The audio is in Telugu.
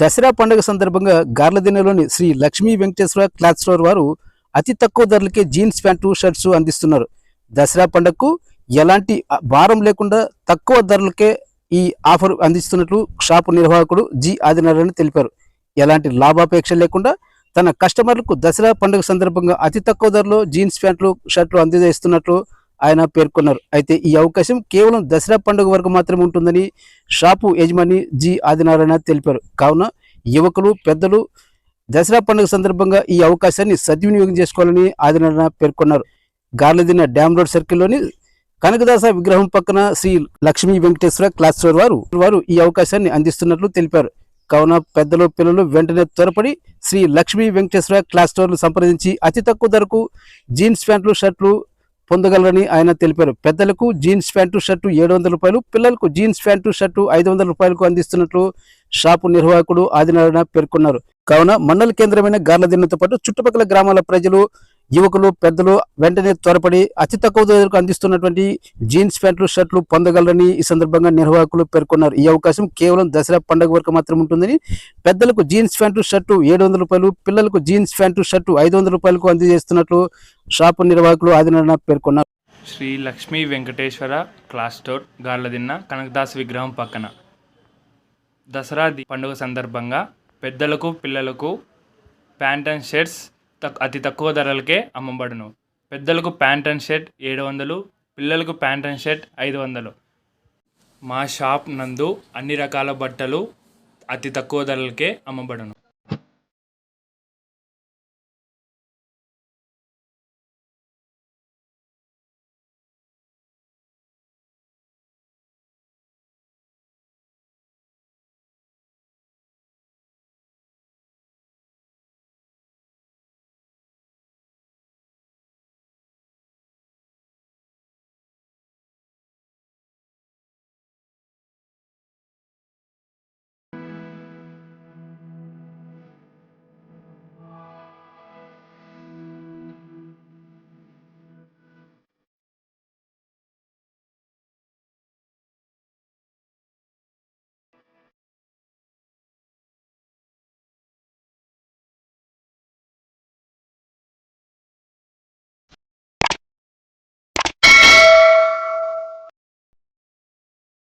దసరా పండుగ సందర్భంగా గార్లదిన్నెలోని శ్రీ లక్ష్మీ వెంకటేశ్వర క్లాత్ స్టోర్ వారు అతి తక్కువ ధరలకే జీన్స్ ప్యాంటు షర్ట్స్ అందిస్తున్నారు. దసరా పండుగకు ఎలాంటి భారం లేకుండా తక్కువ ధరలకే ఈ ఆఫర్ అందిస్తున్నట్లు షాపు నిర్వాహకుడు జి ఆదినారాయణ తెలిపారు. ఎలాంటి లాభాపేక్ష లేకుండా తన కస్టమర్లకు దసరా పండుగ సందర్భంగా అతి తక్కువ ధరలో జీన్స్ ప్యాంట్లు షర్ట్లు అందజేస్తున్నట్లు ఆయన పేర్కొన్నారు. అయితే ఈ అవకాశం కేవలం దసరా పండుగ వరకు మాత్రమే ఉంటుందని షాపు యజమాని జి ఆదినారాయణ తెలిపారు. కావున యువకులు పెద్దలు దసరా పండుగ సందర్భంగా ఈ అవకాశాన్ని సద్వినియోగం చేసుకోవాలని ఆదినారాయణ పేర్కొన్నారు. గార్లదిన డ్యామ్ రోడ్ సర్కిల్లోని కనకదాస విగ్రహం పక్కన శ్రీ లక్ష్మీ వెంకటేశ్వర క్లాస్ స్టోర్ వారు వారు ఈ అవకాశాన్ని అందిస్తున్నట్లు తెలిపారు. కావున పెద్దలు పిల్లలు వెంటనే త్వరపడి శ్రీ లక్ష్మీ వెంకటేశ్వర క్లాస్ స్టోర్ను సంప్రదించి అతి తక్కువ ధరకు జీన్స్ ప్యాంట్లు షర్ట్లు పొందగలరని ఆయన తెలిపారు. పెద్దలకు జీన్స్ ప్యాంటు షర్టు ఏడు వందల రూపాయలు పిల్లలకు జీన్స్ ప్యాంటు షర్టు ఐదు వందల రూపాయలకు అందిస్తున్నట్లు షాపు నిర్వాహకుడు ఆదినారాయణ పేర్కొన్నారు. కావున మండల కేంద్రమైన గార్లదిన్నతో పాటు చుట్టుపక్కల గ్రామాల ప్రజలు యువకులు పెద్దలు వెంటనే త్వరపడి అతి తక్కువ ధరకు అందిస్తున్నటువంటి జీన్స్ ప్యాంట్లు షర్ట్లు పొందగలరని ఈ సందర్భంగా నిర్వాహకులు పేర్కొన్నారు. ఈ అవకాశం కేవలం దసరా పండుగ వరకు మాత్రం ఉంటుందని పెద్దలకు జీన్స్ ప్యాంటు షర్టు ఏడు వందల రూపాయలు పిల్లలకు జీన్స్ ప్యాంటు షర్టు ఐదు వందల రూపాయలకు అందజేస్తున్నట్లు షాపు నిర్వాహకులు ఆదినారాయణ పేర్కొన్నారు. శ్రీ లక్ష్మీ వెంకటేశ్వర క్లాస్ స్టోర్ గార్లదిన్న కనకదాస్ విగ్రహం పక్కన. దసరా పండుగ సందర్భంగా పెద్దలకు పిల్లలకు ప్యాంట్ అండ్ షర్ట్స్ అతి తక్కువ ధరలకే అమ్మబడును. పెద్దలకు ప్యాంట్ అండ్ షర్ట్ ఏడు వందలు పిల్లలకు ప్యాంట్ అండ్ షర్ట్ ఐదు వందలు. మా షాప్ నందు అన్ని రకాల బట్టలు అతి తక్కువ ధరలకే అమ్మబడును.